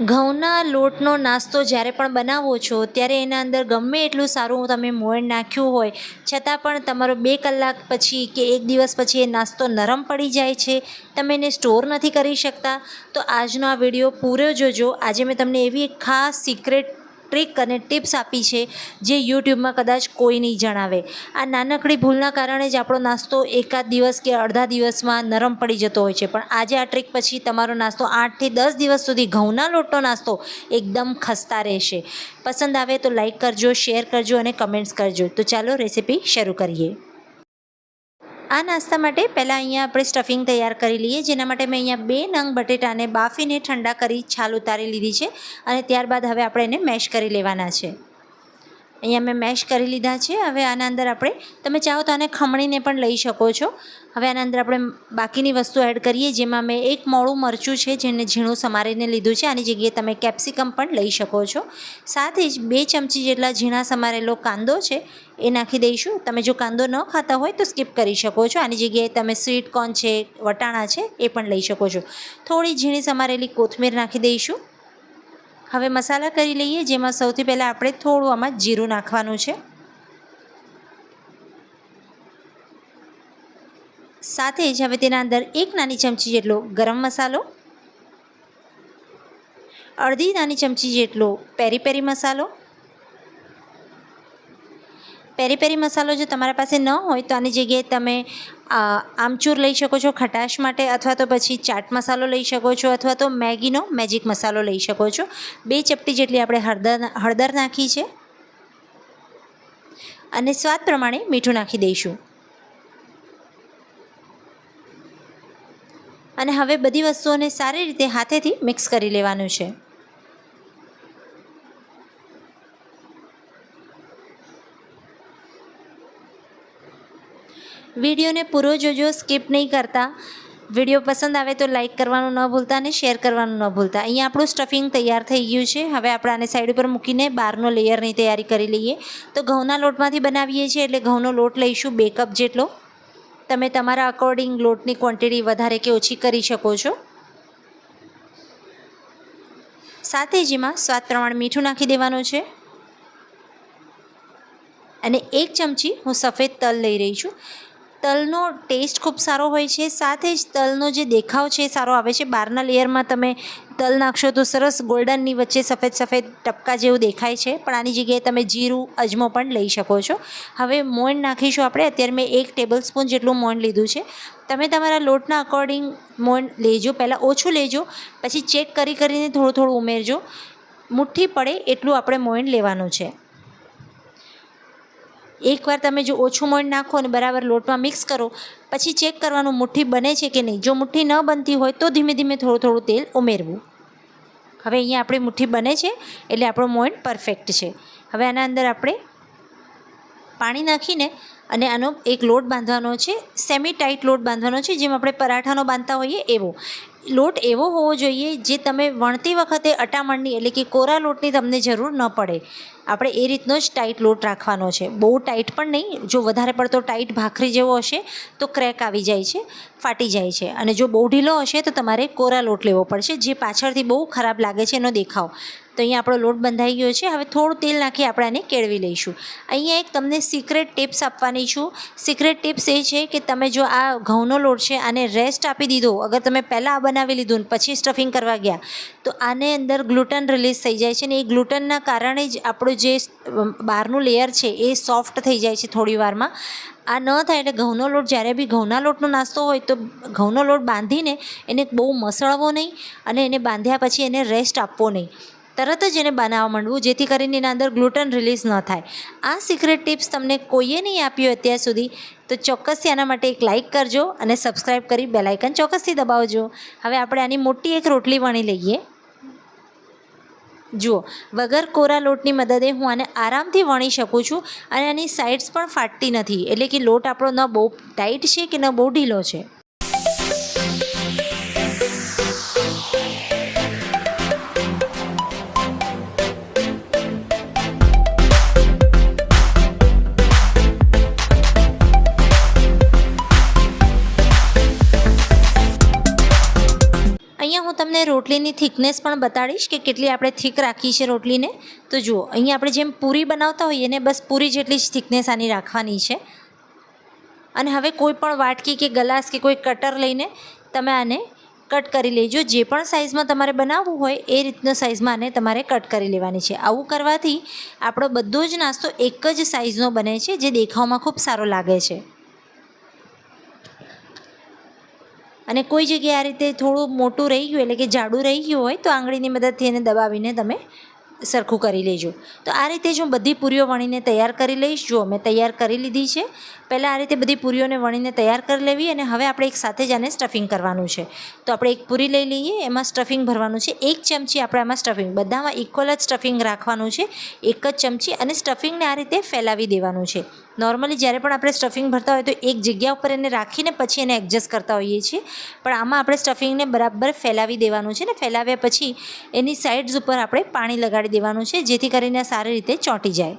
ઘઉંના લોટનો નાસ્તો જ્યારે પણ બનાવો છો, ત્યારે એના અંદર ગમે એટલું સારું તમે મોણ નાખ્યું હોય, છતાં પણ તમારો બે કલાક પછી કે એક દિવસ પછી એ નાસ્તો નરમ પડી જાય છે, તમે એને સ્ટોર નથી કરી શકતા. તો આજનો આ વીડિયો પૂરો જોજો. આજે મેં તમને એવી એક ખાસ સિક્રેટ ટ્રીક અને ટિપ્સ આપી છે જે યુટ્યુબમાં કદાચ કોઈ નહીં જણાવે. આ નાનકડી ભૂલના કારણે જ આપણો નાસ્તો એકાદ દિવસ કે અડધા દિવસમાં નરમ પડી જતો હોય છે. પણ આજે આ ટ્રીક પછી તમારો નાસ્તો આઠથી દસ દિવસ સુધી ઘઉંના લોટનો નાસ્તો એકદમ ખસ્તા રહેશે. પસંદ આવે તો લાઇક કરજો, શેર કરજો અને કમેન્ટ્સ કરજો. તો ચાલો રેસીપી શરૂ કરીએ. આ નાસ્તા માટે પહેલાં અહીંયા આપણે સ્ટફિંગ તૈયાર કરી લઈએ, જેના માટે મેં અહીંયા બે નંગ બટેટાને બાફીને ઠંડા કરી છાલ ઉતારી લીધી છે અને ત્યારબાદ હવે આપણે એને મેશ કરી લેવાના છે. અહીંયા મેં મેશ કરી લીધા છે. હવે આના અંદર આપણે, તમે ચાહો તો આને ખમણીને પણ લઈ શકો છો. હવે આના અંદર આપણે બાકીની વસ્તુ એડ કરીએ, જેમાં મેં એક મોડું મરચું છે, જેને ઝીણું સમારીને લીધું છે. આની જગ્યાએ તમે કેપ્સિકમ પણ લઈ શકો છો. સાથે જ બે ચમચી જેટલા ઝીણા સમારેલો કાંદો છે, એ નાખી દઈશું. તમે જો કાંદો ન ખાતા હોય તો સ્કીપ કરી શકો છો. આની જગ્યાએ તમે સ્વીટ કોર્ન છે, વટાણા છે, એ પણ લઈ શકો છો. થોડી ઝીણી સમારેલી કોથમીર નાખી દઈશું. હવે મસાલા કરી લઈએ, જેમાં સૌથી પહેલાં આપણે થોડું આમાં જીરું નાખવાનું છે. સાથે જ હવે તેના અંદર એક નાની ચમચી જેટલો ગરમ મસાલો, અડધી નાની ચમચી જેટલો પેરી પેરી મસાલો પેરી પેરી મસાલો જો તમારા પાસે ન હોય તો આની જગ્યાએ તમે આમચૂર લઈ શકો છો ખટાશ માટે અથવા તો પછી ચાટ મસાલો લઈ શકો છો અથવા તો મેગીનો મેજિક મસાલો લઈ શકો છો. બે ચપટી જેટલી આપણે હળદર હળદર નાખી છે. અને સ્વાદ પ્રમાણે મીઠું નાખી દઈશું. અને હવે બધી વસ્તુઓને સારી રીતે હાથેથી મિક્સ કરી લેવાનું છે. વિડીયોને પૂરો જોજો, સ્કીપ નહીં કરતા. વીડિયો પસંદ આવે તો લાઇક કરવાનું ન ભૂલતા અને શેર કરવાનું ન ભૂલતા. અહીંયા આપણું સ્ટફિંગ તૈયાર થઈ ગયું છે. હવે આપણે આને સાઈડ ઉપર મૂકીને બહારનો લેયરની તૈયારી કરી લઈએ. તો ઘઉંના લોટમાંથી બનાવીએ છીએ એટલે ઘઉંનો લોટ લઈશું બે કપ જેટલો. તમે તમારા અકોર્ડિંગ લોટની ક્વોન્ટિટી વધારે કે ઓછી કરી શકો છો. સાથે જ એમાં સ્વાદ પ્રમાણે મીઠું નાખી દેવાનું છે. અને એક ચમચી હું સફેદ તલ લઈ રહી છું. તલનો ટેસ્ટ ખૂબ સારો હોય છે. સાથે જ તલનો જે દેખાવ છે સારો આવે છે. બહારના લેયરમાં તમે તલ નાખશો તો સરસ ગોલ્ડનની વચ્ચે સફેદ સફેદ ટપકા જેવું દેખાય છે. પણ આની જગ્યાએ તમે જીરું, અજમો પણ લઈ શકો છો. હવે મોણ નાખીશું આપણે. અત્યારે મેં એક ટેબલ સ્પૂન જેટલું મોણ લીધું છે. તમે તમારા લોટના અકોર્ડિંગ મોણ લેજો. પહેલાં ઓછું લેજો, પછી ચેક કરી કરીને થોડું થોડું ઉમેરજો. મુઠ્ઠી પડે એટલું આપણે મોણ લેવાનું છે. એકવાર તમે જો ઓછું મોણ નાખો અને બરાબર લોટમાં મિક્સ કરો, પછી ચેક કરવાનું મુઠ્ઠી બને છે કે નહીં. જો મુઠ્ઠી ન બનતી હોય તો ધીમે ધીમે થોડું થોડું તેલ ઉમેરવું. હવે અહીંયા આપણી મુઠ્ઠી બને છે, એટલે આપણો મોણ પરફેક્ટ છે. હવે આના અંદર આપણે પાણી નાખીને અને આનો એક લોટ બાંધવાનો છે સેમી ટાઈટ લોટ બાંધવાનો છે, જેમ આપણે પરાઠાનો બાંધતા હોઈએ એવો. લોટ એવો હોવો જોઈએ જે તમે વણતી વખતે અટામણની એટલે કે કોરા લોટની તમને જરૂર ન પડે. આપણે એ રીતનો જ ટાઈટ લોટ રાખવાનો છે. બહુ ટાઈટ પણ નહીં, જો વધારે પડતો ટાઈટ ભાખરી જેવો હશે તો ક્રેક આવી જાય છે, ફાટી જાય છે. અને જો બહુ ઢીલો હશે તો તમારે કોરા લોટ લેવો પડશે, જે પાછળથી બહુ ખરાબ લાગે છે એનો દેખાવ. તો અહીંયા આપણો લોટ બંધાઈ ગયો છે. હવે થોડું તેલ નાખી આપણે આને કેળવી લઈશું. અહીંયા એક તમને સિક્રેટ ટિપ્સ આપવાની છું. સિક્રેટ ટિપ્સ એ છે કે તમે જો આ ઘઉંનો લોટ છે, આને રેસ્ટ આપી દીધો. અગર તમે પહેલાં આ બનાવી લીધું ને પછી સ્ટફિંગ કરવા ગયા, તો આને અંદર ગ્લુટન રિલીઝ થઈ જાય છે ને એ ગ્લુટનના કારણે જ આપણું જે બહારનું લેયર છે એ સોફ્ટ થઈ જાય છે થોડી વારમાં. આ ન થાય એટલે ઘઉંનો લોટ, જ્યારે બી ઘઉંના લોટનો નાસ્તો હોય તો ઘઉંનો લોટ બાંધીને એને બહુ મસળવો નહીં અને એને બાંધ્યા પછી એને રેસ્ટ આપવો નહીં. તરત જ એને બનાવવા માંડવું, જેથી કરીને એના અંદર ગ્લુટન રિલીઝ ન થાય. આ સિક્રેટ ટિપ્સ તમને કોઈએ નહીં આપ્યું અત્યાર સુધી, તો ચોક્કસથી આના માટે એક લાઇક કરજો અને સબસ્ક્રાઈબ કરી બેલાઇકન ચોક્કસથી દબાવજો. હવે આપણે આની મોટી એક રોટલી વણી લઈએ. જુઓ, વગર કોરા લોટની મદદે હું આને આરામથી વણી શકું છું અને આની સાઇડ્સ પણ ફાટતી નથી, એટલે કે લોટ આપણો ન બહુ ટાઈટ છે કે ન બહુ ઢીલો છે. અહીંયા હું તમને રોટલીની થિકનેસ પણ બતાડીશ કે કેટલી આપણે થીક રાખી છે રોટલીને. તો જુઓ, અહીંયા આપણે જેમ પૂરી બનાવતા હોઈએ ને બસ પૂરી જેટલી જ થિકનેસ આની રાખવાની છે. અને હવે કોઈ પણ વાટકી કે ગ્લાસ કે કોઈ કટર લઈને તમે આને કટ કરી લેજો. જે પણ સાઇઝમાં તમારે બનાવવું હોય એ રીતનો સાઇઝમાં આને તમારે કટ કરી લેવાની છે. આવું કરવાથી આપણો બધો જ નાસ્તો એક જ સાઇઝનો બને છે, જે દેખાવમાં ખૂબ સારો લાગે છે. અને કોઈ જગ્યાએ આ રીતે થોડું મોટું રહી ગયું, એટલે કે જાડું રહી ગયું હોય, તો આંગળીની મદદથી એને દબાવીને તમે સરખું કરી લેજો. તો આ રીતે જ હું બધી પૂરીઓ વણીને તૈયાર કરી લઈશ, જો મેં તૈયાર કરી લીધી છે, પહેલાં આ રીતે બધી પૂરીઓને વણીને તૈયાર કરી લેવી અને હવે આપણે એક સાથે જ આને સ્ટફિંગ કરવાનું છે. તો આપણે એક પૂરી લઈ લઈએ, એમાં સ્ટફિંગ ભરવાનું છે. એક ચમચી આપણે આમાં સ્ટફિંગ બધામાં ઇક્વલ જ સ્ટફિંગ રાખવાનું છે. એક જ ચમચી અને સ્ટફિંગને આ રીતે ફેલાવી દેવાનું છે. નોર્મલી જ્યારે પણ આપણે સ્ટફિંગ ભરતા હોય તો એક જગ્યા ઉપર એને રાખીને પછી એને એડજસ્ટ કરતા હોઈએ છીએ. પણ આમાં આપણે સ્ટફિંગને બરાબર ફેલાવી દેવાનું છે ને ફેલાવ્યા પછી એની સાઇડ્સ ઉપર આપણે પાણી લગાડી દેવાનું છે, જેથી કરીને સારી રીતે ચોંટી જાય.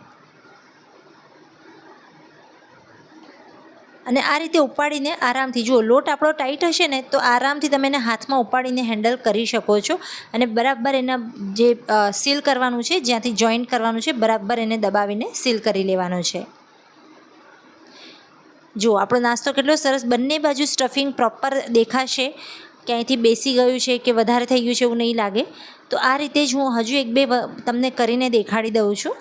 અને આ રીતે ઉપાડીને આરામથી જુઓ, લોટ આપણો ટાઈટ હશે ને તો આરામથી તમે એને હાથમાં ઉપાડીને હેન્ડલ કરી શકો છો. અને બરાબર એના જે સીલ કરવાનું છે, જ્યાંથી જોઈન્ટ કરવાનું છે, બરાબર એને દબાવીને સીલ કરી લેવાનું છે. જુઓ, આપણો નાસ્તો કેટલો સરસ, બંને બાજુ સ્ટફિંગ પ્રોપર દેખાશે. ક્યાંયથી બેસી ગયું છે કે વધારે થઈ ગયું છે એવું નહીં લાગે. તો આ રીતે જ હું હજુ એક બે તમને કરીને દેખાડી દઉં છું.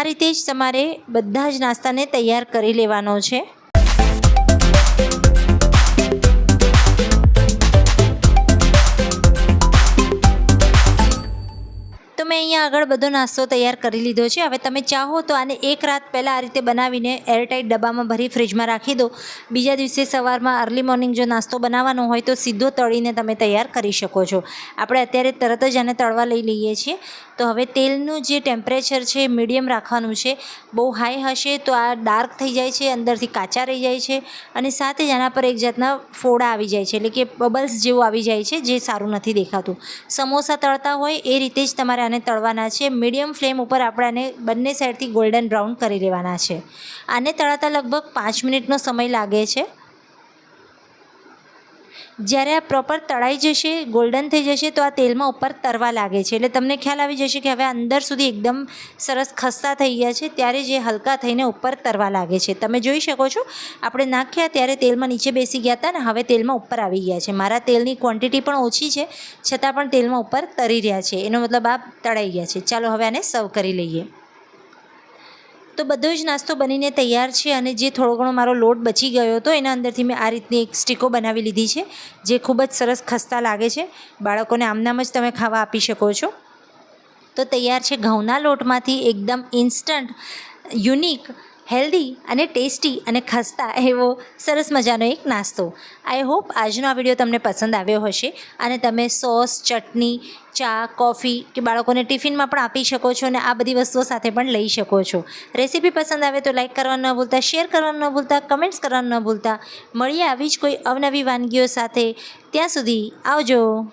આ રીતે જ તમારે બધા જ નાસ્તાને તૈયાર કરી લેવાનો છે. તો મેં અહીંયા આગળ બધો નાસ્તો તૈયાર કરી લીધો છે. હવે તમે ચાહો તો આને એક રાત પહેલાં આ રીતે બનાવીને એરટાઈટ ડબ્બામાં ભરી ફ્રીજમાં રાખી દો. બીજા દિવસે સવારમાં અર્લી મોર્નિંગ જો નાસ્તો બનાવવાનો હોય તો સીધો તળીને તમે તૈયાર કરી શકો છો. આપણે અત્યારે તરત જ આને તળવા લઈ લઈએ છીએ. તો હવે તેલનું જે ટેમ્પરેચર છે મીડિયમ રાખવાનું છે. બહુ હાઈ હશે તો આ ડાર્ક થઈ જાય છે, અંદરથી કાચા રહી જાય છે અને સાથે જ આના પર એક જાતના ફોડા આવી જાય છે, એટલે કે બબલ્સ જેવું આવી જાય છે જે સારું નથી દેખાતું. સમોસા તળતા હોય એ રીતે જ તમારે આને તળવાના છે. મીડિયમ ફ્લેમ ઉપર આપણે આને બંને સાઈડથી ગોલ્ડન બ્રાઉન કરી લેવાના છે. આને તળાતા લગભગ પાંચ મિનિટનો સમય લાગે છે. જ્યારે આ પ્રોપર તળાઈ જશે ગોલ્ડન થઈ જશે, તો આ તેલમાં ઉપર તરવા લાગે છે. એટલે તમને ખ્યાલ આવી જશે કે હવે અંદર સુધી એકદમ સરસ ખસ્તા થઈ ગયા છે, ત્યારે જે હલકા થઈને ઉપર તરવા લાગે છે. તમે જોઈ શકો છો, આપણે નાખ્યા ત્યારે તેલમાં નીચે બેસી ગયા હતા ને, હવે તેલમાં ઉપર આવી ગયા છે. મારા તેલની ક્વોન્ટિટી પણ ઓછી છે, છતાં પણ તેલમાં ઉપર તરી રહ્યા છે. એનો મતલબ આ તળાઈ ગયા છે. ચાલો હવે આને સર્વ કરી લઈએ. તો બધો જ નાસ્તો બનીને તૈયાર છે અને જે થોડો ઘણો મારો લોટ બચી ગયો હતો, એના અંદરથી મેં આ રીતની એક સ્ટીકો બનાવી લીધી છે, જે ખૂબ જ સરસ ખસ્તા લાગે છે. બાળકોને આમનામ જ તમે ખાવા આપી શકો છો. તો તૈયાર છે ઘઉંના લોટમાંથી, એકદમ ઇન્સ્ટન્ટ યુનિક હેલ્ધી અને ટેસ્ટી અને ખસ્તા એવો સરસ મજાનો એક નાસ્તો. આઈ હોપ આજનો આ વીડિયો તમને પસંદ આવ્યો હશે અને તમે સોસ, ચટણી, ચા કોફી કે બાળકોને ટિફિનમાં પણ આપી શકો છો અને આ બધી વસ્તુઓ સાથે પણ લઈ શકો છો. રેસીપી પસંદ આવે તો લાઇક કરવાનું ન ભૂલતા શેર કરવાનું ન ભૂલતા કમેન્ટ્સ કરવાનું ન ભૂલતા. મળીએ આવી જ કોઈ અવનવી વાનગીઓ સાથે. ત્યાં સુધી આવજો.